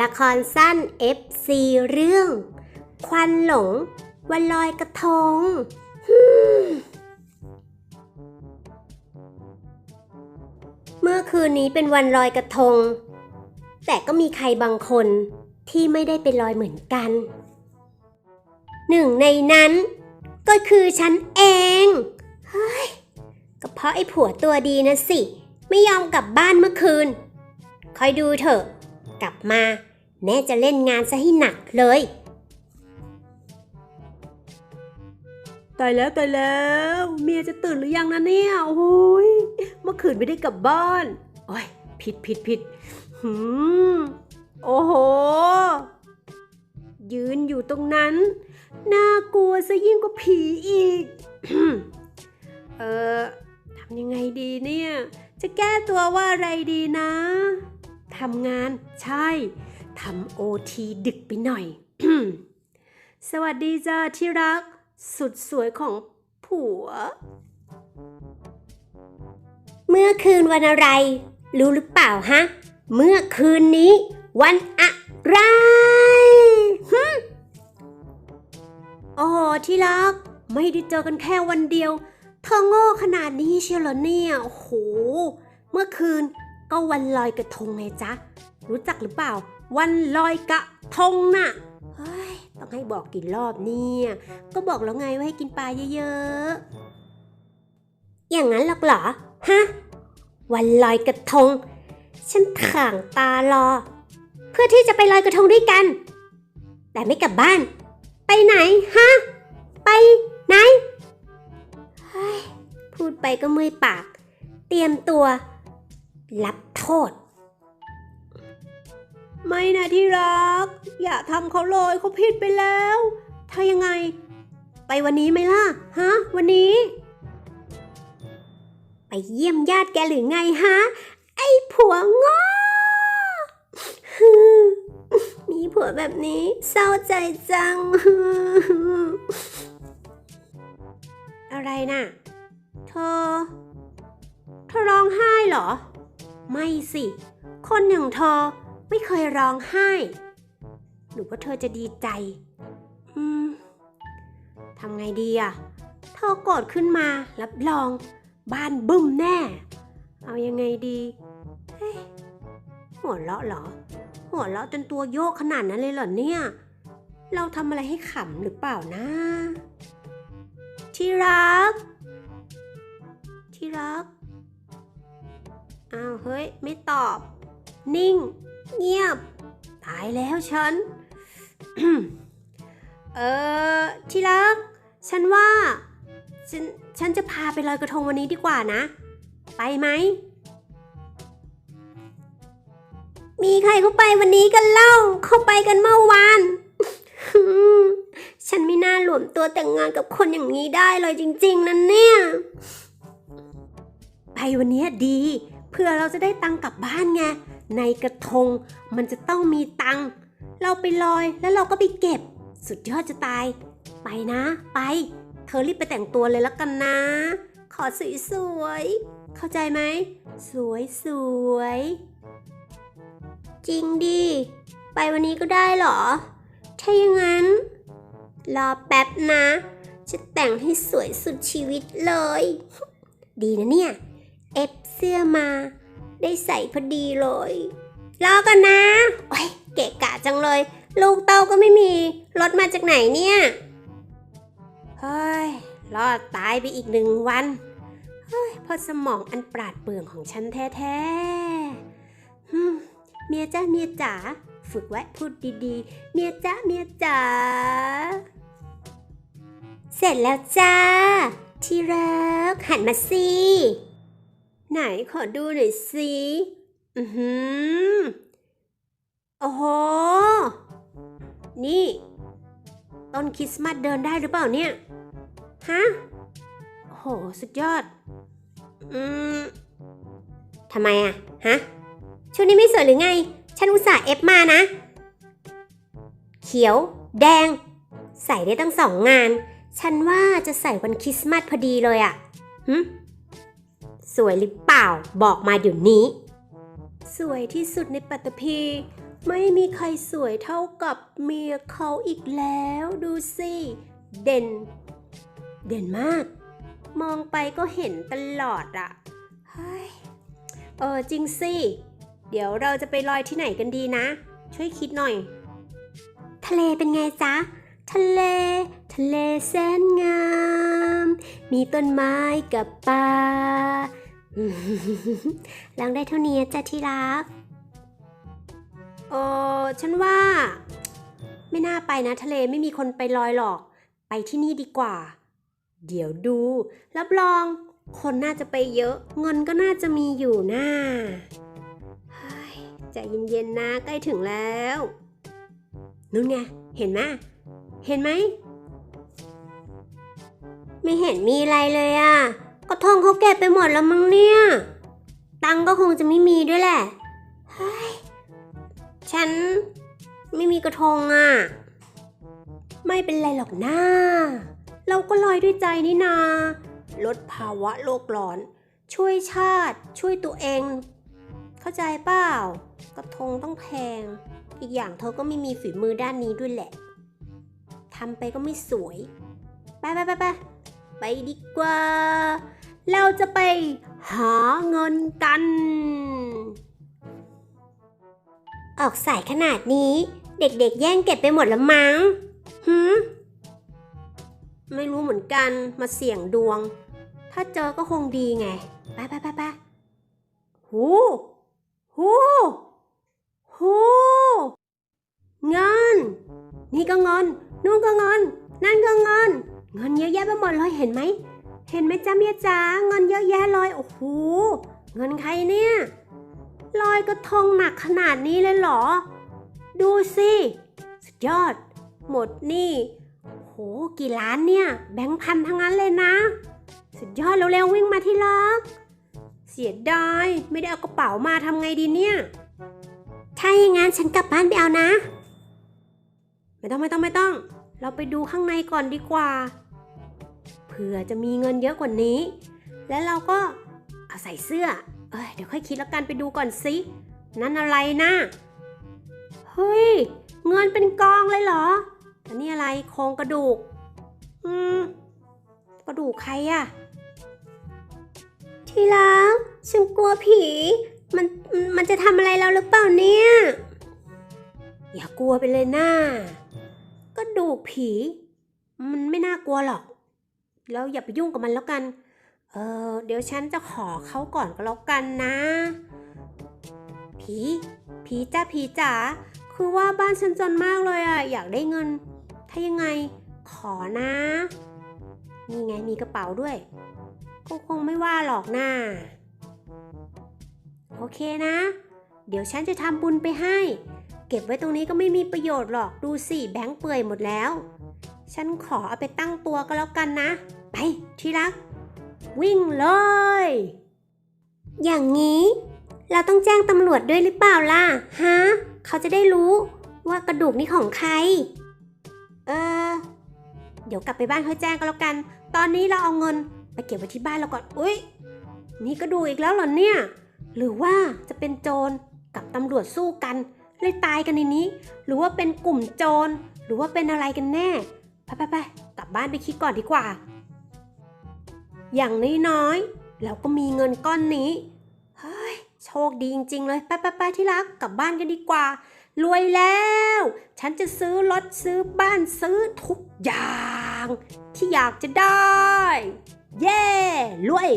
ละครสั้น FC เรื่อง ควันหลง วันลอยกระทงเมื่อคืนนี้เป็นวันลอยกระทง แต่ก็มีใครบางคนที่ไม่ได้ไปลอยเหมือนกัน หนึ่งในนั้นก็คือฉันเอง เฮ้ยก็เพราะไอ้ผัวตัวดีนะสิ ไม่ยอมกลับบ้านเมื่อคืน คอยดูเถอะ กลับมา แม่จะเล่นงานซะให้หนักเลย ตายแล้วตายแล้ว เมียจะตื่นหรือยังนะเนี่ย โอ้ยเมื่อคืนไม่ได้กลับบ้าน โอ้ยผิดผิดผิดหืมโอ้โห ยืนอยู่ตรงนั้น น่ากลัวซะยิ่งกว่าผีอีก เออทำยังไงดีเนี่ย จะแก้ตัวว่าอะไรดีนะ ทำงาน ใช่ทำโอทีดึกไปหน่อย สวัสดีจ้าที่รัก สุดสวยของผัว เมื่อคืนวันอะไร รู้หรือเปล่าฮะ เมื่อคืนนี้ วันอะไรฮึมโอ้ที่รัก ไม่ได้เจอกันแค่วันเดียว เธอโง่ขนาดนี้เชียวเหรอเนี่ยโอ้โหเมื่อคืน ก็วันลอยกระทงไงจ๊ะ รู้จักหรือเปล่า วันลอยกระทงน่ะเฮ้ยต้องให้บอกกี่รอบเนี่ย ก็บอกแล้วไงว่าให้กินปลาเยอะๆ อย่างนั้นหรอกเหรอ ฮะ วันลอยกระทง ฉันถ่างตารอ เพื่อที่จะไปลอยกระทงด้วยกัน แต่ไม่กลับบ้าน ไปไหน ฮะ ไปไหนเฮ้ยพูดไปก็เมื่อยปาก เตรียมตัว รับโทษ ไม่นะที่รัก อย่าทำเขาเลยเขาผิดไปแล้ว ถ้ายังไง ไปวันนี้ไหมล่ะ ฮะ วันนี้ ไปเยี่ยมญาติแกหรือไงฮะ ไอ้ผัวงอมมีผัวแบบนี้เศร้าใจจัง อะไรน่ะ เธอ เธอร้องไห้เหรอ ไม่สิ คนอย่างเธอไม่เคยร้องไห้ หรือว่าเธอจะดีใจ อืมทำไงดีอะเธอโกรธขึ้นมารับรอง บ้านบึ้มแน่ เอายังไงดี เฮ้ยหัวเราะเหรอ หัวเราะจนตัวโยกขนาดนั้นเลยเหรอเนี่ย เราทำอะไรให้ขำหรือเปล่านะ ที่รัก ที่รัก อ้าวเฮ้ย ไม่ตอบ นิ่ง เงียบ ตายแล้วฉัน เออที่รัก ฉันว่า ฉัน ฉันจะพาไปลอยกระทงวันนี้ดีกว่านะ ไปไหม มีใครเข้าไปวันนี้กันเล่า เข้าไปกันเมื่อวาน ฉันไม่น่าหลวมตัวแต่งงานกับคนอย่างนี้ได้เลยจริง ๆนั่นเนี่ย ไปวันนี้ดี เพื่อเราจะได้ตังค์กลับบ้านไง ในกระทงมันจะต้องมีตังค์เราไปลอยแล้วเราก็ไปเก็บ สุดยอดจะตาย ไปนะ ไป เธอรีบไปแต่งตัวเลยแล้วกันนะ ขอสวยสวย เข้าใจไหม สวยสวย จริงดิ ไปวันนี้ก็ได้เหรอ ถ้าอย่างนั้น รอแป๊บนะ จะแต่งให้สวยสุดชีวิตเลย ดีนะเนี่ย สื้อมา ได้ใส่พอดีเลยรอกันนะโอ้ยเกะกะจังเลย ลูกเต้าก็ไม่มี รถมาจากไหนเนี่ย เฮ้ย รอดตายไปอีกหนึ่งวัน เฮ้ยพอสมองอันปราดเปรื่องของฉันแท้ๆเมียจ้าเมียจ๋า ฝึกไว้พูดดีๆ เมียจ้าเมียจ๋า เสร็จแล้วจ้า ที่รักหันมาสิ ไหนขอดูหน่อยสิ อือหือ โอ้โห นี่ ต้นคริสต์มาสเดินได้หรือเปล่าเนี่ย ฮะ โอ้โห สุดยอด อืมทำไมอะฮะ ชุดนี้ไม่สวยหรือไง ฉันอุตส่าห์เอฟมานะ เขียว แดง ใส่ได้ตั้งสองงาน ฉันว่าจะใส่วันคริสต์มาสพอดีเลยอะหึ สวยหรือเปล่าบอกมาเดี๋ยวนี้ สวยที่สุดในปัตตภีไม่มีใครสวยเท่ากับเมียเขาอีกแล้วดูสิ เด่น เด่นมาก มองไปก็เห็นตลอดอะเฮ้ยเออจริงสิ เดี๋ยวเราจะไปลอยที่ไหนกันดีนะ ช่วยคิดหน่อย ทะเลเป็นไงจ๊ะ ทะเล ทะเลแสนงาม มีต้นไม้กับป่า ลองได้เท่านี้จ้ะที่รักเออฉันว่า ไม่น่าไปนะทะเลไม่มีคนไปลอยหรอก ไปที่นี่ดีกว่า เดี๋ยวดู รับรอง คนน่าจะไปเยอะ เงินก็น่าจะมีอยู่น่าใจเย็นๆนะใกล้ถึงแล้วนู่นไงเห็นไหมเห็นไหม ไม่เห็นมีอะไรเลยอะ่ะ กระทงเขาเก็บไปหมดแล้วมั้งเนี่ย ตังก็คงจะไม่มีด้วยแหละ เฮ้ย ฉันไม่มีกระทงอะ่ะ ไม่เป็นไรหรอกนะเราก็ลอยด้วยใจนี่นา ลดภาวะโลกร้อน ช่วยชาติ ช่วยตัวเอง เข้าใจเปล่ากระทงต้องแพง อีกอย่างเธอก็ไม่มีฝีมือด้านนี้ด้วยแหละทำไปก็ไม่สวย ไปไปไปไป ไปดีกว่า เราจะไปหาเงินกัน ออกสายขนาดนี้ เด็กๆ แย่งเก็บไปหมดแล้วมั้งหืมไม่รู้เหมือนกันมาเสี่ยงดวง ถ้าเจอก็คงดีไง ไปไปไปไปหูหูหูเงิน นี่ก็เงินนู่นก็เงิน นั่นก็เงิน เงินเยอะแยะไปหมดเลยเห็นไหม เห็นไหมจ้าเมียจ๋าเงินเยอะแยะเลยโอ้โหเงินใครเนี่ยลอยกระทงหนักขนาดนี้เลยเหรอ ดูสิสุดยอด หมดนี่โหกี่ล้านเนี่ย แบงค์พันทั้งนั้นเลยนะ สุดยอดเร็วๆวิ่งมาที่รักเสียดายไม่ได้เอากระเป๋ามาทำไงดีเนี่ยถ้าอย่างงั้นฉันกลับบ้านไปเอานะ ไม่ต้องไม่ต้องไม่ต้อง เราไปดูข้างในก่อนดีกว่า เผื่อจะมีเงินเยอะกว่านี้ แล้วเราก็เอาใส่เสื้อ เอ้ยเดี๋ยวค่อยคิดแล้วกันไปดูก่อนสิ นั่นอะไรนะ เฮ้ย เงินเป็นกองเลยเหรออันนี้อะไรโครงกระดูก อืม กระดูกใครอะที่รักฉันกลัวผี มัน มันจะทำอะไรเราหรือเปล่าเนี่ย อย่ากลัวไปเลยหน้ากระดูกผี มันไม่น่ากลัวหรอก แล้วอย่าไปยุ่งกับมันแล้วกัน เออเดี๋ยวฉันจะขอเขาก่อนก็แล้วกันนะ ผี ผีจ้าผีจ๋า คือว่าบ้านฉันจนมากเลยอะอยากได้เงิน ถ้ายังไงขอนะ นี่ไงมีกระเป๋าด้วย ก็คงไม่ว่าหรอกนะโอเคนะ เดี๋ยวฉันจะทำบุญไปให้ เก็บไว้ตรงนี้ก็ไม่มีประโยชน์หรอก ดูสิแบงค์เปื่อยหมดแล้ว ฉันขอเอาไปตั้งตัวก็แล้วกันนะ ไปที่รัก วิ่งเลย อย่างนี้ เราต้องแจ้งตำรวจด้วยหรือเปล่าล่ะ ฮะ เขาจะได้รู้ว่ากระดูกนี่ของใคร เออ เดี๋ยวกลับไปบ้านค่อยแจ้งก็แล้วกัน ตอนนี้เราเอาเงินไปเก็บไว้ที่บ้านเราก่อน อุ้ยนี่กระดูกอีกแล้วเหรอเนี่ย หรือว่าจะเป็นโจรกับตำรวจสู้กันเลยตายกันในนี้ หรือว่าเป็นกลุ่มโจร หรือว่าเป็นอะไรกันแน่ไป ไปไปกลับบ้านไปคิดก่อนดีกว่า อย่างน้อยๆเราก็มีเงินก้อนนี้ เฮ้ย โชคดีจริง ๆ เลย ไปไปไปที่รัก กลับบ้านกันดีกว่า รวยแล้ว ฉันจะซื้อรถซื้อบ้านซื้อทุกอย่าง ที่อยากจะได้ เย้ รวย